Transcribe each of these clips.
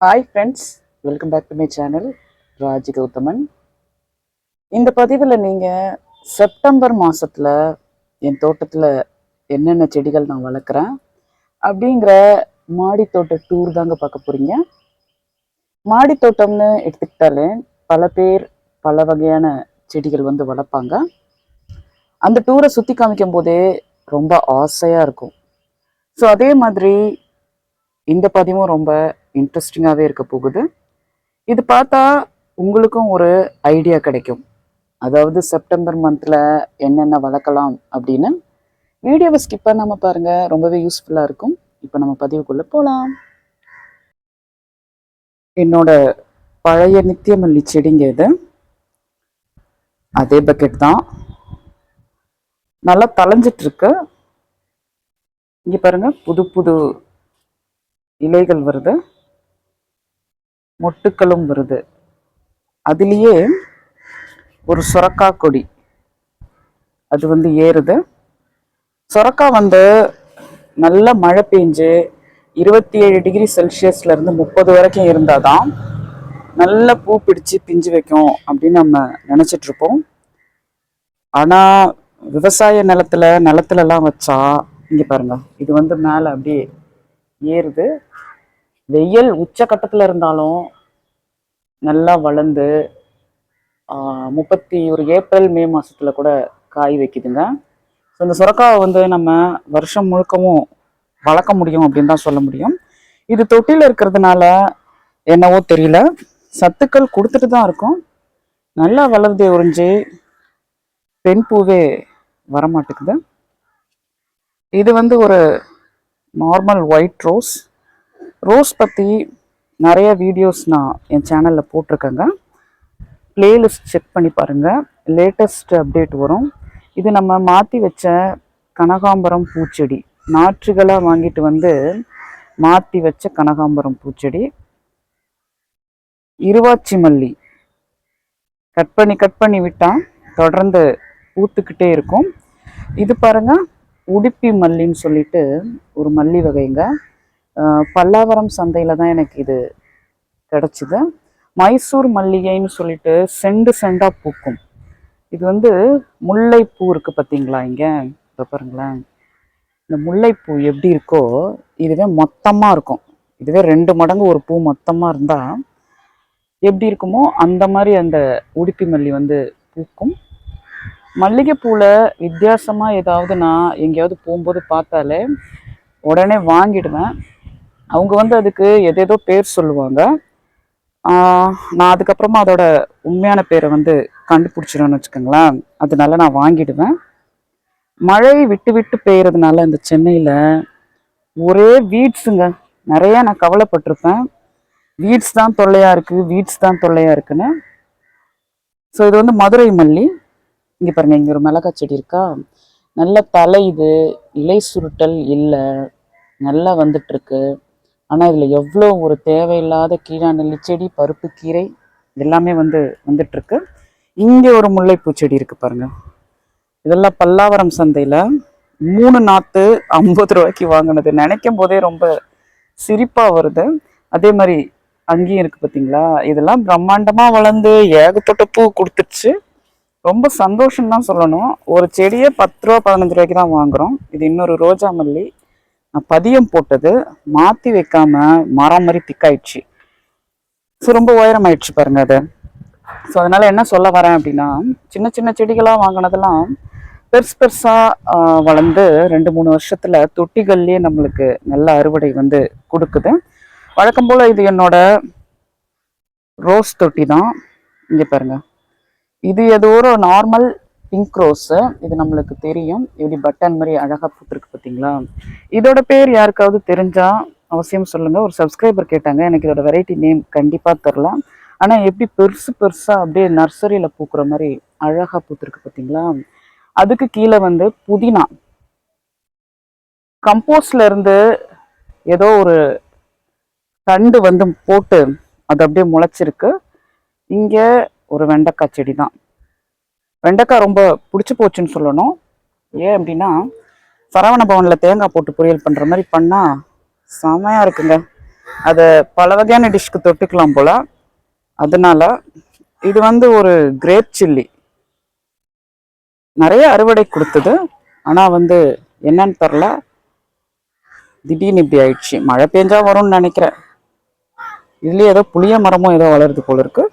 Hi friends welcome back to my channel Raj Gauthaman இந்த பதிவில் நீங்கள் செப்டம்பர் மாதத்தில் என் தோட்டத்தில் என்னென்ன செடிகள் நான் வளர்க்குறேன் அப்படிங்கிற மாடித்தோட்ட தோட்ட டூர் தாங்க பார்க்க போகிறீங்க மாடித்தோட்டம்னு எடுத்துக்கிட்டாலே பல பேர் பல வகையான செடிகள் வந்து வளர்ப்பாங்க. அந்த டூரை சுற்றி காமிக்கும் போதே ரொம்ப ஆசையாக இருக்கும். ஸோ அதே மாதிரி இந்த பதிவும் ரொம்ப இன்ட்ரெஸ்டிங்காகவே இருக்க போகுது. இது பார்த்தா உங்களுக்கும் ஒரு ஐடியா கிடைக்கும். அதாவது செப்டம்பர் மந்தில் என்னென்ன வளர்க்கலாம் அப்படின்னு. வீடியோவை ஸ்கிப் பண்ணாமல் பாருங்கள் ரொம்பவே யூஸ்ஃபுல்லாக இருக்கும். இப்போ நம்ம பதிவுக்குள்ளே போகலாம் என்னோட பழைய நித்தியமல்லி செடிங்க இது. அதே பக்கெட் தான். நல்லா தழைஞ்சிட்டுருக்கு இங்கே பாருங்க புது புது இலைகள் வருது. மொட்டுக்களும் வருது. அதுலேயே ஒரு சுரக்கா கொடி. அது வந்து ஏறுது. சுரக்கா வந்து நல்ல மழை பெஞ்சு இருபத்தி ஏழு டிகிரி செல்சியஸ்ல இருந்து முப்பது வரைக்கும் இருந்தால் தான் நல்ல பூ பிடிச்சு பிஞ்சு வைக்கும் அப்படின்னு நம்ம நினச்சிட்ருப்போம் இருப்போம். விவசாய நிலத்துல நிலத்துலலாம் வச்சா இங்கே பாருங்க இது வந்து மேலே அப்படியே ஏறுது. வெயில் உச்சக்கட்டத்தில் இருந்தாலும் நல்லா வளர்ந்து முப்பத்தி ஒரு ஏப்ரல் மே மாதத்தில் கூட காய் வைக்குதுங்க. ஸோ இந்த சுரக்காவை வந்து நம்ம வருஷம் முழுக்கவும் வளர்க்க முடியும் அப்படின்னு தான் சொல்ல முடியும். இது தொட்டியில் இருக்கிறதுனால என்னவோ தெரியல. சத்துக்கள் கொடுத்துட்டு தான் இருக்கும். நல்லா வளருதே ஒழிஞ்சு பெண் பூவே வரமாட்டேங்குது. இது வந்து ஒரு நார்மல் ஒயிட் ரோஸ் ரோஸ் பற்றி நிறைய வீடியோஸ் நான் என் சேனலில் போட்டிருக்கேங்க. பிளேலிஸ்ட் செக் பண்ணி பாருங்கள் லேட்டஸ்ட் அப்டேட் வரும். இது நம்ம மாற்றி வச்ச கனகாம்பரம் பூச்செடி. நாற்றுகளாக வாங்கிட்டு வந்து மாற்றி வச்ச கனகாம்பரம் பூச்செடி. இருவாச்சி மல்லி கட் பண்ணி கட் பண்ணி விட்டால் தொடர்ந்து ஊத்துக்கிட்டே இருக்கும். இது பாருங்கள் உடுப்பி மல்லின்னு சொல்லிட்டு ஒரு மல்லி வகைங்க. பல்லாவரம் சந்தையில் தான் எனக்கு இது கிடச்சிது. மைசூர் மல்லிகைன்னு சொல்லிட்டு செண்டு செண்டாக பூக்கும். இது வந்து முல்லைப்பூ இருக்குது பார்த்தீங்களா இங்கே? இப்போ பாருங்களேன். இந்த முல்லைப்பூ எப்படி இருக்கோ இதுவே மொத்தமாக இருக்கும். இதுவே ரெண்டு மடங்கு ஒரு பூ மொத்தமாக இருந்தால் எப்படி இருக்குமோ அந்த மாதிரி அந்த உடுப்பி மல்லி வந்து பூக்கும். மல்லிகைப்பூவில் வித்தியாசமாக ஏதாவது நான் எங்கேயாவது போகும்போது பார்த்தாலே உடனே வாங்கிடுவேன். அவங்க வந்து அதுக்கு எதேதோ பேர் சொல்லுவாங்க. நான் அதுக்கப்புறமா அதோட உண்மையான பேரை வந்து கண்டுபிடிச்சிடணும்னு வச்சுக்கோங்களேன். அதனால நான் வாங்கிடுவேன். மழை விட்டு விட்டு பெய்யறதுனால இந்த சென்னையில் ஒரே வீட்ஸுங்க. நிறைய நான் கவலைப்பட்டிருப்பேன். வீட்ஸ் தான் தொல்லையாக இருக்குது வீட்ஸ் தான் தொல்லையாக இருக்குன்னு. ஸோ இது வந்து மதுரை மல்லி. இங்கே பாருங்கள் இங்கே ஒரு மிளகாய் செடி இருக்கா? நல்ல தலையுது இலை சுருட்டல் இல்லை. நல்லா வந்துட்டுருக்கு ஆனால் இதில் எவ்வளோ ஒரு தேவையில்லாத கீழா நெல்லிச்செடி பருப்பு கீரை எல்லாமே வந்து வந்துட்டுருக்கு. இங்கே ஒரு முல்லைப்பூ செடி இருக்குது பாருங்கள் இதெல்லாம் பல்லாவரம் சந்தையில் மூணு நாற்று ஐம்பது ரூபாய்க்கு வாங்கினது. நினைக்கும் போதே ரொம்ப சிரிப்பாக வருது. அதே மாதிரி அங்கேயும் இருக்குது பார்த்தீங்களா இதெல்லாம் பிரம்மாண்டமாக வளர்ந்து ஏகப்பட்ட பூ கொடுத்துருச்சு ரொம்ப சந்தோஷம் தான் சொல்லணும். ஒரு செடியே பத்து ரூபா பதினஞ்சு ரூபாய்க்கு தான் வாங்குகிறோம் இது இன்னொரு ரோஜா மல்லி நான் பதியம் போட்டது மாற்றி வைக்காம மரம் மாதிரி திக்காயிடுச்சு ஸோ ரொம்ப உயரமாயிடுச்சு பாருங்க அது. ஸோ அதனால என்ன சொல்ல வரேன் அப்படின்னா சின்ன சின்ன செடிகளாக வாங்கினதெல்லாம் பெருசு பெருசாக வளர்ந்து ரெண்டு மூணு வருஷத்தில் தொட்டிகள்லேயே நம்மளுக்கு நல்ல அறுவடை வந்து கொடுக்குது. வழக்கம் போல் இது என்னோட ரோஸ் தொட்டி தான் இங்கே பாருங்க. இது ஏதோ ஒரு நார்மல் பிங்க் ரோஸு இது நம்மளுக்கு தெரியும். இப்படி பட்டன் மாதிரி அழகாக பூத்துருக்கு பார்த்தீங்களா இதோட பேர் யாருக்காவது தெரிஞ்சால் அவசியம் சொல்லுங்கள் ஒரு சப்ஸ்கிரைபர் கேட்டாங்க. எனக்கு இதோட வெரைட்டி நேம் கண்டிப்பாக தெரில ஆனால் எப்படி பெருசு பெருசாக அப்படியே நர்சரியில் பூக்குற மாதிரி அழகாக பூத்துருக்கு பார்த்தீங்களா அதுக்கு கீழே வந்து புதினா. கம்போஸ்ட்ல இருந்து ஏதோ ஒரு தண்டு வந்து போட்டு அது அப்படியே முளைச்சிருக்கு. இங்கே ஒரு வெண்டைக்காய் செடி தான். வெண்டைக்காய் ரொம்ப பிடிச்சி போச்சுன்னு சொல்லணும். ஏன் அப்படின்னா சரவண பவனில் தேங்காய் போட்டு பொரியல் பண்ணுற மாதிரி பண்ணால் செமையாக இருக்குங்க. அதை பல வகையான டிஷ்க்கு தொட்டுக்கலாம் போல. அதனால இது வந்து ஒரு கிரேப் சில்லி நிறைய அறுவடை கொடுத்தது. ஆனால் வந்து என்னன்னு தெரில திடீர்னு இப்படி ஆயிடுச்சு. மழை பெஞ்சா வரும்னு நினைக்கிறேன். இதுலேயே ஏதோ புளிய மரமும் ஏதோ வளருது போல இருக்குது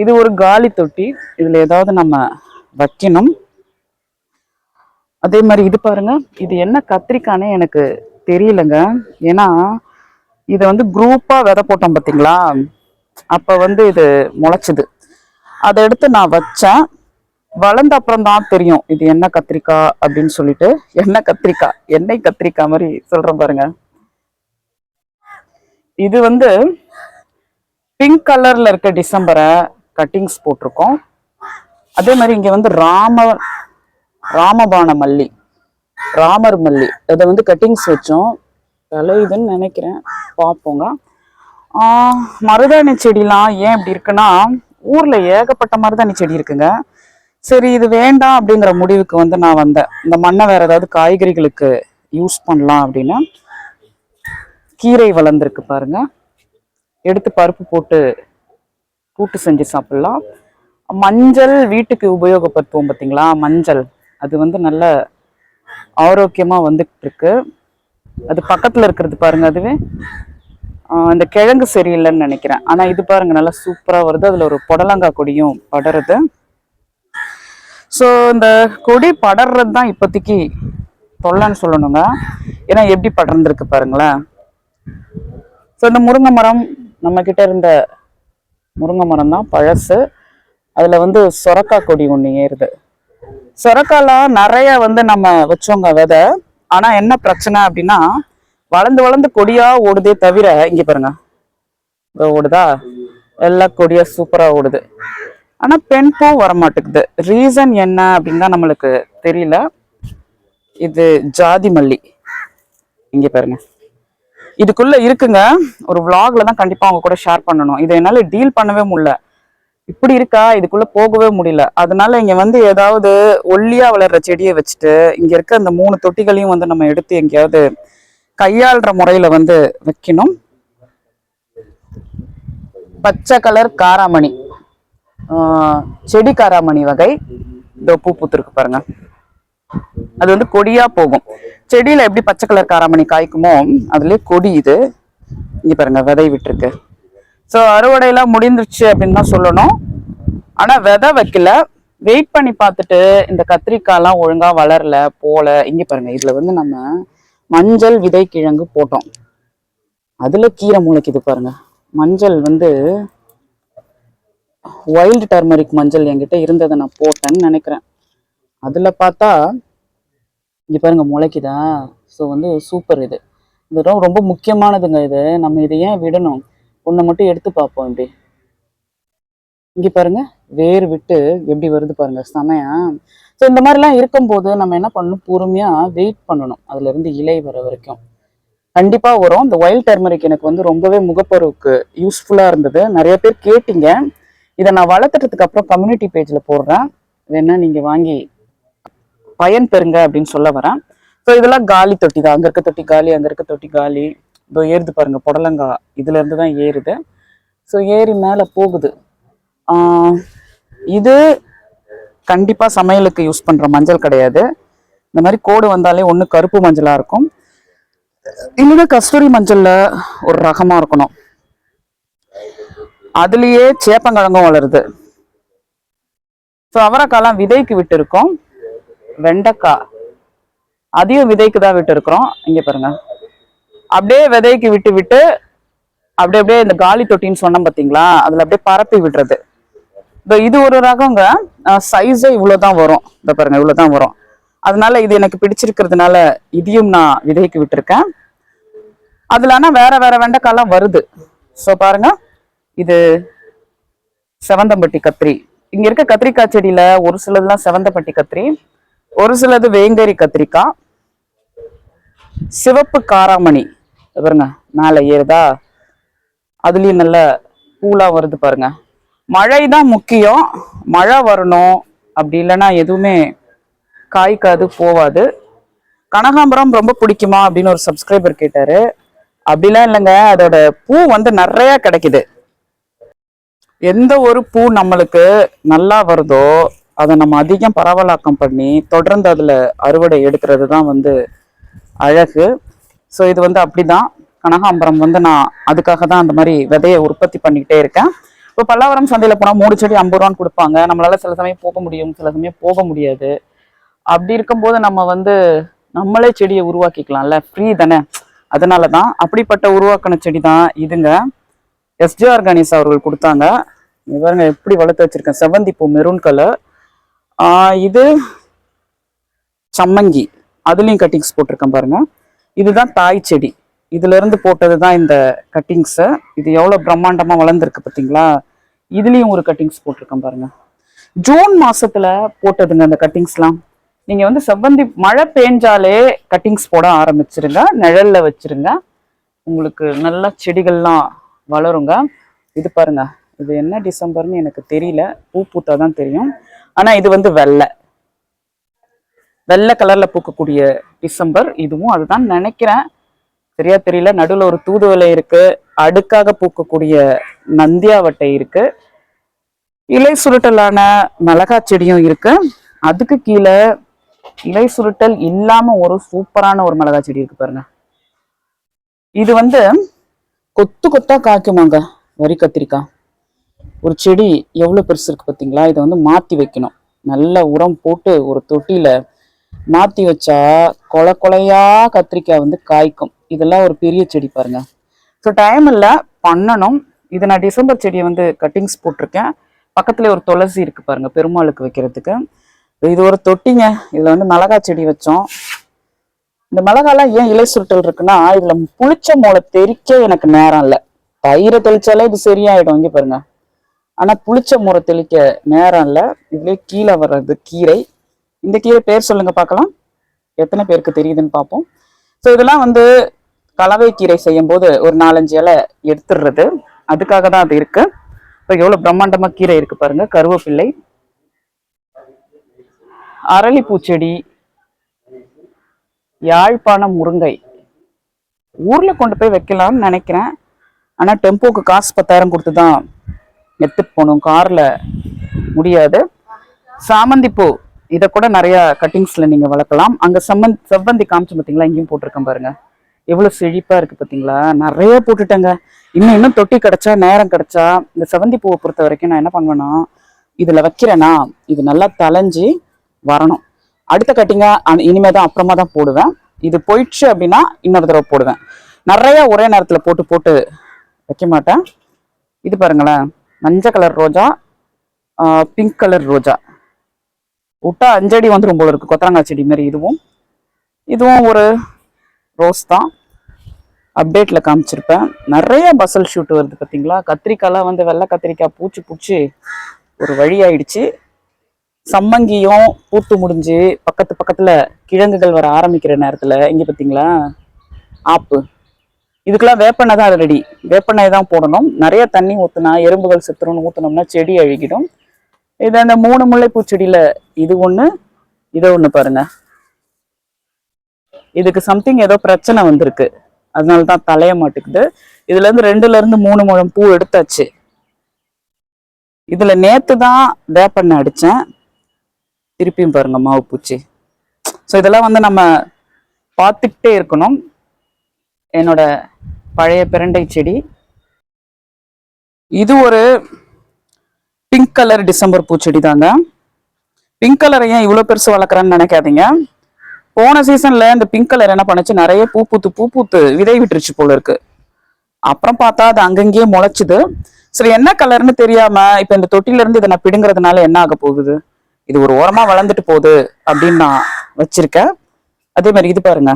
இது ஒரு காலி தொட்டி. இதுல ஏதாவது நம்ம வைக்கணும். அதே மாதிரி இது பாருங்க. இது என்ன கத்திரிக்கானே எனக்கு தெரியலங்க. ஏன்னா இதை வந்து குரூப்பாக விதை போட்டோம் பார்த்தீங்களா அப்போ வந்து இது முளைச்சிது. அதை எடுத்து நான் வச்சேன். வளர்ந்த அப்புறம் தான் தெரியும் இது என்ன கத்திரிக்காய் அப்படின்னு சொல்லிட்டு. என்ன கத்திரிக்காய் எண்ணெய் கத்திரிக்காய் மாதிரி சொல்கிறேன் பாருங்க. இது வந்து பிங்க் கலரில் இருக்க டிசம்பரை கட்டிங்ஸ் போட்டிருக்கோம். அதே மாதிரி இங்கே வந்து ராம ராமபான மல்லி ராமர் மல்லி. அதை வந்து கட்டிங்ஸ் வச்சோம். விளையுதுன்னு நினைக்கிறேன். பார்ப்போங்க. மருதாணி செடிலாம் ஏன் இப்படி இருக்குன்னா ஊரில் ஏகப்பட்ட மருதாணி செடி இருக்குங்க. சரி இது வேண்டாம் அப்படிங்கிற முடிவுக்கு வந்து நான் வந்தேன். இந்த மண்ணை வேற ஏதாவது காய்கறிகளுக்கு யூஸ் பண்ணலாம் அப்படின்னா. கீரை வளர்ந்துருக்கு பாருங்க. எடுத்து பருப்பு போட்டு கூட்டு செஞ்சு சாப்பிடலாம். மஞ்சள் வீட்டுக்கு உபயோகப்படுத்துவோம் பார்த்தீங்களா மஞ்சள். அது வந்து நல்ல ஆரோக்கியமாக வந்துக்கிட்டு இருக்கு அது பக்கத்தில் இருக்கிறது பாருங்க அதுவே. அந்த இந்த கிழங்கு சரியில்லைன்னு நினைக்கிறேன். ஆனால் இது பாருங்க நல்லா சூப்பராக வருது. அதில் ஒரு புடலங்காய் கொடியும் படருது. ஸோ இந்த கொடி படர்றது தான் இப்போதைக்கு தொல்லைன்னு சொல்லணுங்க. ஏன்னா எப்படி படர்ந்துருக்கு பாருங்களேன். ஸோ இந்த முருங்கை மரம் நம்மக்கிட்ட இருந்த முருங்கை மரம் தான் பழசு. அதில் வந்து சொரக்காய் கொடி ஒன்று ஏறுது. சொரக்காலாம் நிறைய வந்து நம்ம வச்சோங்க விதை. ஆனால் என்ன பிரச்சனை அப்படின்னா வளர்ந்து வளர்ந்து கொடியாக ஓடுதே தவிர இங்கே பாருங்க. இதோ ஓடுதா? எல்லா கொடியாக சூப்பராக ஓடுது. ஆனால் பெண் பூ வரமாட்டேங்குது. ரீசன் என்ன அப்படின்னு தான் நம்மளுக்கு தெரியல. இது ஜாதி மல்லி இங்கே பாருங்க. இதுக்குள்ள இருக்குங்க. ஒரு விளாக்ல தான் கண்டிப்பா அவங்க கூட ஷேர் பண்ணணும். இதை என்னால டீல் பண்ணவே முடியல. இப்படி இருக்கா? இதுக்குள்ள போகவே முடியல. அதனால இங்க வந்து ஏதாவது ஒல்லியா வளர்ற செடியை வச்சுட்டு இங்க இருக்க அந்த மூணு தொட்டிகளையும் வந்து நம்ம எடுத்து எங்கேயாவது கையாளுற முறையில வந்து வைக்கணும். பச்சை கலர் காராமணி. செடி காராமணி வகை. இதோ பூ பூத்திருக்கு பாருங்க. அது வந்து கொடியா போகும். செடியில் எப்படி பச்சை கலர் காராமணி காய்க்குமோ அதுலேயே கொடி இது. இங்கே பாருங்க விதை விட்டுருக்கு. ஸோ அறுவடையெல்லாம் முடிந்துருச்சு அப்படின்னு தான் சொல்லணும். ஆனால் விதை வைக்கல. வெயிட் பண்ணி பார்த்துட்டு இந்த கத்திரிக்காய்லாம் ஒழுங்காக வளரல போல. இங்கே பாருங்க இதில் வந்து நம்ம மஞ்சள் விதை கிழங்கு போட்டோம். அதில் கீரை முளைக்குது பாருங்க. மஞ்சள் வந்து வைல்டு டர்மரிக் மஞ்சள் என்கிட்ட இருந்ததை நான் போட்டேன்னு நினைக்கிறேன். அதில் பார்த்தா இங்கே பாருங்க முளைக்குதா? ஸோ வந்து சூப்பர் இது. இது ரொம்ப- முக்கியமானதுங்க இது. நம்ம இதை ஏன் விடணும்? ஒன்றை மட்டும் எடுத்து பார்ப்போம் இப்படி. இங்கே பாருங்க வேர் விட்டு எப்படி வருது பாருங்க செமையா. ஸோ இந்த மாதிரிலாம் இருக்கும்போது நம்ம என்ன பண்ணணும்? பொறுமையாக வெயிட் பண்ணணும். அதுலேருந்து இலை வர வரைக்கும். கண்டிப்பாக வரும். இந்த வைல்ட் டர்மரிக் எனக்கு வந்து ரொம்பவே முகப்பருவுக்கு யூஸ்ஃபுல்லாக இருந்தது. நிறைய பேர் கேட்டீங்க. இதை நான் வளர்த்துட்டதுக்கு அப்புறம் கம்யூனிட்டி பேஜில் போடுறேன். வேணா நீங்கள் வாங்கி பயன் பெறுங்க அப்படின்னு சொல்ல வரேன். ஸோ இதெல்லாம் காலி தொட்டி தான். அங்கே இருக்க தொட்டி காலி அங்கே இருக்க தொட்டி காலி. இதோ ஏறுது பாருங்க புடலங்கா. இதுல இருந்து தான் ஏறுது. ஸோ ஏறி மேலே போகுது. இது கண்டிப்பாக சமையலுக்கு யூஸ் பண்ணுற மஞ்சள் கிடையாது. இந்த மாதிரி கோடு வந்தாலே ஒன்று கருப்பு மஞ்சளாக இருக்கும். இல்லைன்னா கஸ்தூரி மஞ்சளில் ஒரு ரகமாக இருக்கணும். அதுலேயே சேப்பங்கிழங்கும் வளருது. ஸோ அவரைக்காலாம் விதைக்கு விட்டு இருக்கோம் வெண்டைக்காய் அதையும் விதைக்கு தான் விட்டு இருக்கிறோம் இங்க பாருங்க. அப்படியே விதைக்கு விட்டு விட்டு அப்படியே அப்படியே இந்த காலி தொட்டின்னு சொன்னோம் பாத்தீங்களா? அதுல அப்படியே பரப்பி விடுறது. இப்போ இது ஒரு ரகங்க. சைஸே இவ்வளவுதான் வரும். இந்த பாருங்க இவ்வளவுதான் வரும். அதனால இது எனக்கு பிடிச்சிருக்கிறதுனால இதையும் நான் விதைக்கு விட்டுருக்கேன். அதுல ஆனா வேற வேற வெண்டைக்காலாம் வருது. ஸோ பாருங்க. இது செவந்தம்பட்டி கத்திரி. இங்க இருக்க கத்திரிக்காய் செடியில ஒரு சிலதுலாம் செவந்தப்பட்டி கத்திரி. ஒரு சிலது வேங்கரி கத்திரிக்காய். சிவப்பு காராமணி. பாருங்க மேலே ஏறுதா? அதுலேயும் நல்ல பூலாக வருது பாருங்க. மழை தான் முக்கியம். மழை வரணும். அப்படி இல்லைன்னா எதுவுமே காய்க்காது போவாது. கனகாம்பரம் ரொம்ப பிடிக்குமா அப்படின்னு ஒரு சப்ஸ்கிரைபர் கேட்டாரு. அப்படிலாம் இல்லைங்க. அதோட பூ வந்து நிறைய கிடைக்குது. எந்த ஒரு பூ நம்மளுக்கு நல்லா வருதோ அதை நம்ம அதிகம் பரவலாக்கம் பண்ணி தொடர்ந்து அதில் அறுவடை எடுக்கிறது தான் வந்து அழகு. ஸோ இது வந்து அப்படிதான். கனகாம்பரம் வந்து நான் அதுக்காக தான் அந்த மாதிரி விதையை உற்பத்தி பண்ணிக்கிட்டே இருக்கேன். இப்போ பல்லாவரம் சந்தையில் போனால் மூணு செடி ஐம்பது ரூபான்னு கொடுப்பாங்க. நம்மளால் சில சமயம் போக முடியும் சில சமயம் போக முடியாது. அப்படி இருக்கும்போது நம்ம வந்து நம்மளே செடியை உருவாக்கிக்கலாம்ல. ஃப்ரீ தானே? அதனால தான் அப்படிப்பட்ட உருவாக்கின செடி தான் இதுங்க எஸ்ஜே ஆர்கானிஸ் அவர்கள் கொடுத்தாங்க. இவருங்க எப்படி வளர்த்து வச்சிருக்கேன். செவந்தி பூ மெரூன் கலர் இது சம்மங்கி. அதுலேயும் கட்டிங்ஸ் போட்டிருக்கேன் பாருங்க. இதுதான் தாய் செடி. இதுலேருந்து போட்டது தான் இந்த கட்டிங்ஸை இது எவ்வளோ பிரம்மாண்டமாக வளர்ந்துருக்கு பார்த்தீங்களா இதுலேயும் ஒரு கட்டிங்ஸ் போட்டிருக்கேன் பாருங்க. ஜூன் மாதத்தில் போட்டதுங்க அந்த கட்டிங்ஸ்லாம் நீங்கள் வந்து செவ்வந்தி மழை பெஞ்சாலே கட்டிங்ஸ் போட ஆரம்பிச்சிருங்க. நிழலில் வச்சிருங்க. உங்களுக்கு நல்லா செடிகள்லாம் வளருங்க. இது பாருங்க. இது என்ன டிசம்பர்னு எனக்கு தெரியல. பூ பூத்தா தான் தெரியும். ஆனா இது வந்து வெள்ளை. வெள்ளை கலர்ல பூக்கக்கூடிய டிசம்பர் இதுவும் அதுதான் நினைக்கிறேன். சரியா தெரியல. நடுவுல ஒரு தூதுவளை இருக்கு. அடுக்காக பூக்கக்கூடிய நந்தியாவட்டை இருக்கு. இலை சுருட்டலான மிளகா செடியும் இருக்கு. அதுக்கு கீழே இலை சுருட்டல் இல்லாம ஒரு சூப்பரான ஒரு மிளகா செடி இருக்கு பாருங்க. இது வந்து கொத்து கொத்தா காய்க்குமாங்க. வரி கத்திரிக்காய். ஒரு செடி எவ்வளவு பெருசு இருக்கு பார்த்தீங்களா? இதை வந்து மாத்தி வைக்கணும். நல்ல உரம் போட்டு ஒரு தொட்டியில் மாத்தி வச்சா கொலை கொலையா கத்திரிக்காய் வந்து காய்க்கும். இதெல்லாம் ஒரு பெரிய செடி பாருங்க. ஸோ டைம் இல்லை. பண்ணணும். இது நான் டிசம்பர் செடியை வந்து கட்டிங்ஸ் போட்டிருக்கேன். பக்கத்துல ஒரு துளசி இருக்கு பாருங்க பெருமாளுக்கு வைக்கிறதுக்கு. இது ஒரு தொட்டிங்க. இதுல வந்து மிளகா செடி வச்சோம். இந்த மிளகாலாம் ஏன் இலை சுருட்டல் இருக்குன்னா இதுல புளிச்ச மூளை தெறிக்க எனக்கு நேரம் இல்லை. தயிரை தெளிச்சாலே இது சரியாயிடும். இங்கே பாருங்க. ஆனா புளிச்ச முறை தெளிக்க நேரம் இல்லை. இதுலேயே கீழே வர்றது கீரை. இந்த கீரை பேர் சொல்லுங்க பார்க்கலாம். எத்தனை பேருக்கு தெரியுதுன்னு பார்ப்போம். ஸோ இதெல்லாம் வந்து கலவை கீரை செய்யும் போது ஒரு நாலஞ்சு இலை எடுத்துடுறது அதுக்காக தான் அது இருக்கு. இப்போ எவ்வளவு பிரம்மாண்டமா கீரை இருக்கு பாருங்க. கருவேப்பிள்ளை அரளிப்பூச்செடி யாழ்ப்பாணம் முருங்கை. ஊர்ல கொண்டு போய் வைக்கலாம்னு நினைக்கிறேன். ஆனா டெம்போக்கு காசு பத்தாயிரம் கொடுத்து தான் எடுத்துட்டு போகணும். காரில் முடியாது. சாமந்தி பூ இதை கூட நிறையா கட்டிங்ஸில் நீங்கள் வளர்க்கலாம். அங்கே செம்மந்த் செவ்வந்தி காமிச்சு பார்த்தீங்களா? இங்கேயும் போட்டிருக்கேன் பாருங்க. எவ்வளோ செழிப்பாக இருக்குது பார்த்தீங்களா? நிறைய போட்டுட்டேங்க. இன்னும் இன்னும் தொட்டி கிடச்சா நேரம் கிடச்சா இந்த செவ்வந்தி பூவை பொறுத்த வரைக்கும் நான் என்ன பண்ணுவேன்னா இதில் வைக்கிறேன்னா இது நல்லா தலைஞ்சி வரணும். அடுத்த கட்டிங்க இனிமே தான் அப்புறமா தான் போடுவேன். இது போயிடுச்சு அப்படின்னா இன்னொரு தடவை போடுவேன். நிறையா ஒரே நேரத்தில் போட்டு போட்டு வைக்க மாட்டேன். இது பாருங்களேன். மஞ்சள் கலர் ரோஜா பிங்க் கலர் ரோஜா. விட்டா அஞ்சடி வந்துரும் போல இருக்குது கொத்தரங்காய் செடி மாதிரி இதுவும். இதுவும் ஒரு ரோஸ் தான். அப்டேட்டில் காமிச்சிருப்பேன். நிறைய பசல் ஷூட் வருது பார்த்தீங்களா கத்திரிக்காய்லாம் வந்து வெள்ளை கத்திரிக்காய் பூச்சி பூச்சி ஒரு வழி ஆயிடுச்சு. சம்மங்கியும் பூத்து முடிஞ்சு பக்கத்து பக்கத்தில் கிழங்குகள் வர ஆரம்பிக்கிற நேரத்தில் இங்கே பார்த்தீங்களா ஆப்பு. இதுக்கெல்லாம் வேப்பெண்ணெய் தான் ரெடி வேப்பெண்ணெய் தான் போடணும். நிறைய தண்ணி ஊற்றினா எறும்புகள் சித்திரம்னு ஊற்றினோம்னா செடி அழுகிடும். இது அந்த மூணு முல்லைப்பூ செடியில் இது ஒன்று இதை ஒன்று பாருங்க. இதுக்கு சம்திங் ஏதோ பிரச்சனை வந்திருக்கு. அதனால தான் தலைய மாட்டுக்குது. இதுலேருந்து ரெண்டுலேருந்து மூணு முழம் பூ எடுத்தாச்சு. இதில் நேற்று தான் வேப்பெண்ணெய் அடித்தேன் திருப்பியும் பாருங்க மாவு பூச்சி. ஸோ இதெல்லாம் வந்து நம்ம பார்த்துக்கிட்டே இருக்கணும். என்னோட பழைய பிரண்டை செடி. இது ஒரு பிங்க் கலர் டிசம்பர் பூச்செடி தாங்க பிங்க் கலர் ஏன் இவ்வளோ பெருசு வளர்க்குறேன்னு நினைக்காதீங்க. போன சீசன்ல இந்த பிங்க் கலர் என்ன பண்ணுச்சு? நிறைய பூ பூத்து பூ பூத்து விதை விட்டுருச்சு போல இருக்கு. அப்புறம் பார்த்தா அது அங்கங்கேயே முளைச்சுது. சரி என்ன கலர்னு தெரியாம இப்ப இந்த தொட்டில இருந்து இதை நான் பிடுங்கிறதுனால என்ன ஆக போகுது? இது ஒரு ஓரமா வளர்ந்துட்டு போகுது அப்படின்னு நான் வச்சிருக்கேன். அதே மாதிரி இது பாருங்க.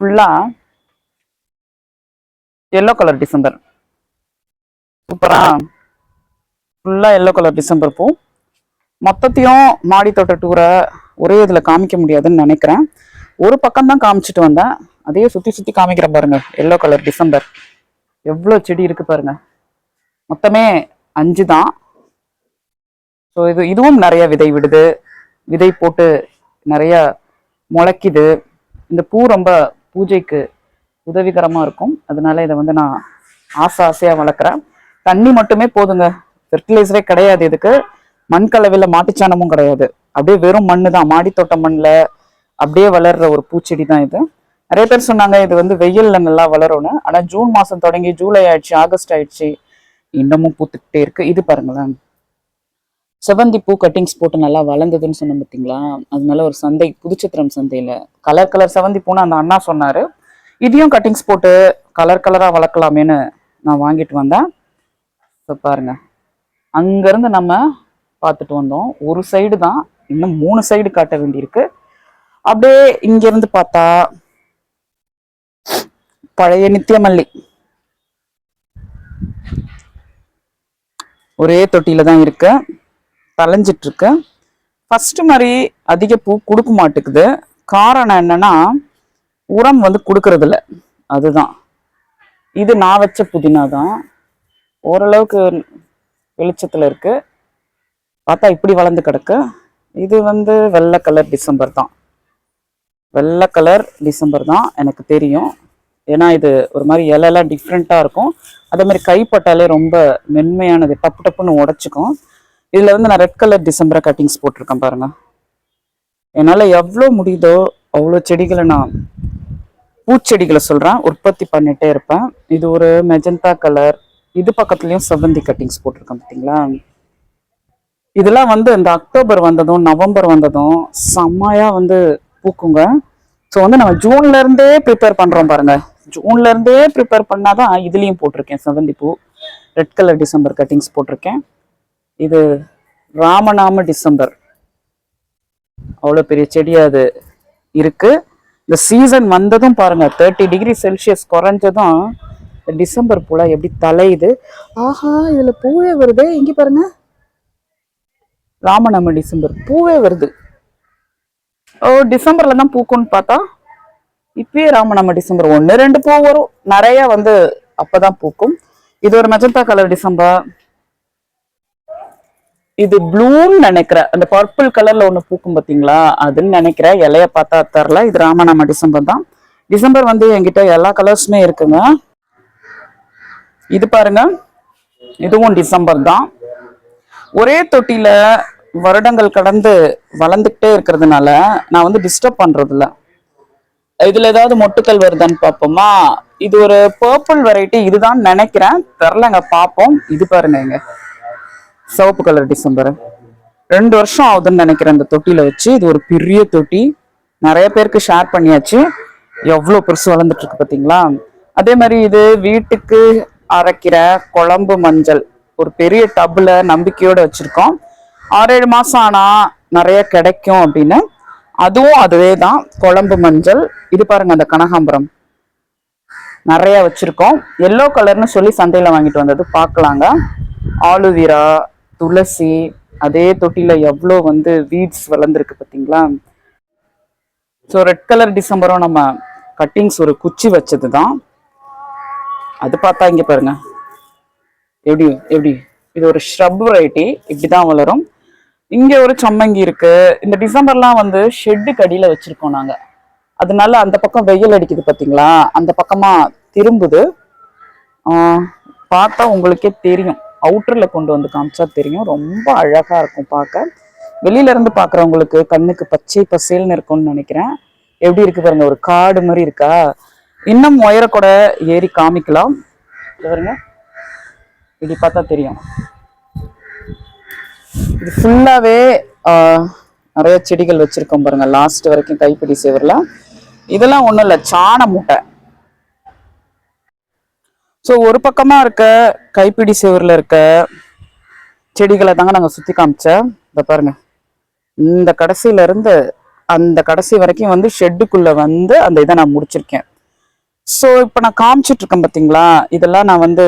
ஃபுல்லா எல்லோ கலர் டிசம்பர் சூப்பரா ஃபுல்லா எல்லோ கலர் டிசம்பர் பூ. மொத்தத்தையும் மாடி தோட்ட டூரை ஒரே இதில் காமிக்க முடியாதுன்னு நினைக்கிறேன். ஒரு பக்கம் தான் காமிச்சிட்டு வந்தேன். அதையே சுற்றி சுற்றி காமிக்கிறேன் பாருங்க எல்லோ கலர் டிசம்பர் எவ்வளோ செடி இருக்கு பாருங்க. மொத்தமே அஞ்சு தான். ஸோ இது இதுவும் நிறைய விதை விடுது. விதை போட்டு நிறைய முளைக்குது. இந்த பூ ரொம்ப பூஜைக்கு உதவிகரமாக இருக்கும். அதனால இதை வந்து நான் ஆசை ஆசையாக வளர்க்குறேன். தண்ணி மட்டுமே போதுங்க. ஃபெர்டிலைசரே கிடையாது இதுக்கு. மண் கலவையில் மாட்டுச்சாணமும் கிடையாது. அப்படியே வெறும் மண்ணு தான் மாடித்தோட்ட மண்ணில் அப்படியே வளர்ற ஒரு பூச்செடி தான் இது. நிறைய பேர் சொன்னாங்க இது வந்து வெயிலில் நல்லா வளரும்னு. ஆனால் ஜூன் மாதம் தொடங்கி ஜூலை ஆயிடுச்சு ஆகஸ்ட் ஆயிடுச்சு. இன்னமும் பூத்துக்கிட்டே இருக்குது இது பாருங்களேன். செவந்தி பூ கட்டிங்ஸ் போட்டு நல்லா வளர்ந்ததுன்னு சொன்னோம் பார்த்தீங்களா அதனால ஒரு சந்தை புதுச்சித்திரம் சந்தையில. கலர் கலர் செவந்தி பூன்னு அந்த அண்ணா சொன்னாரு. இதையும் கட்டிங்ஸ் போட்டு கலர் கலரா வளர்க்கலாமேன்னு நான் வாங்கிட்டு வந்தேன். இப்போ பாருங்க. அங்கிருந்து நம்ம பார்த்துட்டு வந்தோம். ஒரு சைடு தான். இன்னும் மூணு சைடு காட்ட வேண்டியிருக்கு. அப்படியே இங்கேருந்து பார்த்தா பழைய நித்தியமல்லி. ஒரே தொட்டியில தான் இருக்கு. தலைஞ்சிட்ருக்கு ஃபஸ்ட்டு மாதிரி அதிக பூ கொடுக்க மாட்டேங்குது. காரணம் என்னென்னா உரம் வந்து கொடுக்கறதில்ல. அதுதான். இது நான் வச்ச புதினா தான். ஓரளவுக்கு வெளிச்சத்தில் இருக்குது பார்த்தா இப்படி வளர்ந்து கிடக்கு. இது வந்து வெள்ளை கலர் டிசம்பர் தான். வெள்ளை கலர் டிசம்பர் தான் எனக்கு தெரியும். ஏன்னா இது ஒரு மாதிரி இலையெல்லாம் டிஃப்ரெண்ட்டாக இருக்கும். அதே மாதிரி கைப்பட்டாலே ரொம்ப மென்மையானது. டப்பு டப்புன்னு உடச்சிக்கும். இதில் வந்து நான் ரெட் கலர் டிசம்பரை கட்டிங்ஸ் போட்டிருக்கேன் பாருங்கள் என்னால் எவ்வளோ முடியுதோ அவ்வளோ செடிகளை நான் பூச்செடிகளை சொல்கிறேன் உற்பத்தி பண்ணிகிட்டே இருப்பேன். இது ஒரு மெஜந்தா கலர் இது பக்கத்துலேயும் செவந்தி கட்டிங்ஸ் போட்டிருக்கேன் பார்த்தீங்களா இதெல்லாம் வந்து இந்த அக்டோபர் வந்ததும் நவம்பர் வந்ததும் செம்மையாக வந்து பூக்குங்க. ஸோ வந்து நம்ம ஜூன்லேருந்தே ப்ரிப்பேர் பண்ணுறோம் பாருங்கள் ஜூன்லேருந்தே ப்ரிப்பேர் ப்ரிப்பேர் பண்ணாதான் இதுலேயும் போட்டிருக்கேன் செவந்தி பூ. ரெட் கலர் டிசம்பர் கட்டிங்ஸ் போட்டிருக்கேன். இது ராமநாம டிசம்பர். அவ்வளோ பெரிய செடியா அது இருக்கு. இந்த சீசன் வந்ததும் பாருங்க தேர்ட்டி டிகிரி செல்சியஸ் குறைஞ்சதும் டிசம்பர் பூலா எப்படி தலையுது. ஆஹா இதுல பூவே வருதே. இங்க பாருங்க. ராமநாம டிசம்பர் பூவே வருது. ஓ டிசம்பர்ல தான் பூக்கும்னு பார்த்தா? இப்பயே ராமநாம டிசம்பர் ஒன்று ரெண்டு பூ வரும். நிறைய வந்து அப்பதான் பூக்கும். இது ஒரு மெஜந்தா கலர் டிசம்பர்? இது ப்ளூன்னு நினைக்கிறேன். அந்த பர்பிள் கலர்ல ஒண்ணு பூக்கும் பாத்தீங்களா? அதுன்னு நினைக்கிறேன். இலைய பார்த்தா தரல இது ராமநாம டிசம்பர் தான். டிசம்பர் வந்து என்கிட்ட எல்லா கலர்ஸுமே இருக்குங்க. இது பாருங்க. இதுவும் டிசம்பர் தான். ஒரே தொட்டியில வருடங்கள் கடந்து வளர்ந்துக்கிட்டே இருக்கிறதுனால நான் வந்து டிஸ்டர்ப் பண்றது இல்லை இதுல ஏதாவது மொட்டுக்கள் வருதான்னு பார்ப்போமா? இது ஒரு பர்பிள் வெரைட்டி இதுதான் நினைக்கிறேன். தெரிலங்க பார்ப்போம். இது பாருங்க இங்க. சிவப்பு கலர் டிசம்பர் ரெண்டு வருஷம் ஆகுதுன்னு நினைக்கிறேன் இந்த தொட்டியில வச்சு. இது ஒரு பெரிய தொட்டி. நிறைய பேருக்கு ஷேர் பண்ணியாச்சு. எவ்வளோ பெருசு வளர்ந்துட்டு இருக்கு பார்த்தீங்களா அதே மாதிரி இது வீட்டுக்கு அரைக்கிற குழம்பு மஞ்சள். ஒரு பெரிய டப்ல நம்பிக்கையோடு வச்சுருக்கோம். ஆறேழு மாதம் ஆனால் நிறைய கிடைக்கும் அப்படின்னு. அதுவும் அதுவே தான். குழம்பு மஞ்சள். இது பாருங்க அந்த கனகாம்பரம். நிறைய வச்சுருக்கோம். எல்லோ கலர்னு சொல்லி சந்தையில் வாங்கிட்டு வந்தது. பார்க்கலாங்க. ஆலுவீரா துளசி அதே தொட்டில எவ்வளோ வந்து வீட்ஸ் வளர்ந்துருக்கு பார்த்தீங்களா ஸோ ரெட் கலர் டிசம்பரும் நம்ம கட்டிங்ஸ் ஒரு குச்சி வச்சது தான் அது பார்த்தா இங்கே பாருங்க. எப்படி எப்படி? இது ஒரு ஷ்ரப் வெரைட்டி இப்படி தான் வளரும். இங்கே ஒரு சம்மங்கி இருக்கு. இந்த டிசம்பர்லாம் வந்து ஷெட்டுக்கு கடியில் வச்சுருக்கோம் நாங்கள் அதனால அந்த பக்கம் வெயில் அடிக்குது பார்த்தீங்களா அந்த பக்கமாக திரும்புது. பார்த்தா உங்களுக்கே தெரியும். அவுட்டரில் கொண்டு வந்து காமிச்சா தெரியும். ரொம்ப அழகாக இருக்கும் பார்க்க. வெளியிலேருந்து பார்க்குறவங்களுக்கு கண்ணுக்கு பச்சை பசேல்னு இருக்கும்னு நினைக்கிறேன். எப்படி இருக்குது பாருங்க ஒரு காடு மாதிரி இருக்கா? இன்னும் உயரக்கூட ஏறி காமிக்கலாம். இது பாருங்க. இப்படி பார்த்தா தெரியும். இது ஃபுல்லாகவே நிறைய செடிகள் வச்சுருக்கோம் பாருங்கள் லாஸ்ட் வரைக்கும் கைப்பிடி சேவர்ல. இதெல்லாம் ஒன்றும் இல்லை சாண மூட்டை. ஸோ ஒரு பக்கமாக இருக்க கைப்பிடி சுவரில் இருக்க செடிகளை தாங்க நாங்கள் சுற்றி காமிச்சேன். இதை பாருங்க. இந்த கடைசியிலேருந்து அந்த கடைசி வரைக்கும் வந்து ஷெட்டுக்குள்ளே வந்து அந்த இதை நான் முடிச்சிருக்கேன். ஸோ இப்போ நான் காமிச்சிட்டு இருக்கேன் பார்த்தீங்களா இதெல்லாம் நான் வந்து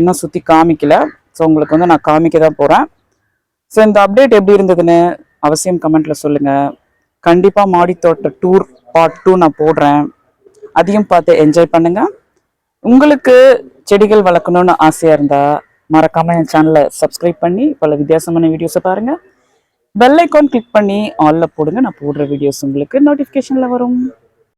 இன்னும் சுற்றி காமிக்கல. ஸோ உங்களுக்கு வந்து நான் காமிக்க தான் போகிறேன் ஸோ இந்த அப்டேட் எப்படி இருந்ததுன்னு அவசியம் கமெண்ட்டில் சொல்லுங்கள் கண்டிப்பாக மாடித்தோட்ட டூர் பார்ட் டூ நான் போடுறேன். அதையும் பார்த்து என்ஜாய் பண்ணுங்கள் உங்களுக்கு செடிகள் வளர்க்கணும்னு ஆசையாக இருந்தால் மறக்காமல் என் சேனலை சப்ஸ்கிரைப் பண்ணி பல வித்தியாசமான வீடியோஸை பாருங்கள் பெல் ஐக்கான் கிளிக் பண்ணி ஆலில் போடுங்க. நான் போடுற வீடியோஸ் உங்களுக்கு நோட்டிஃபிகேஷனில் வரும்.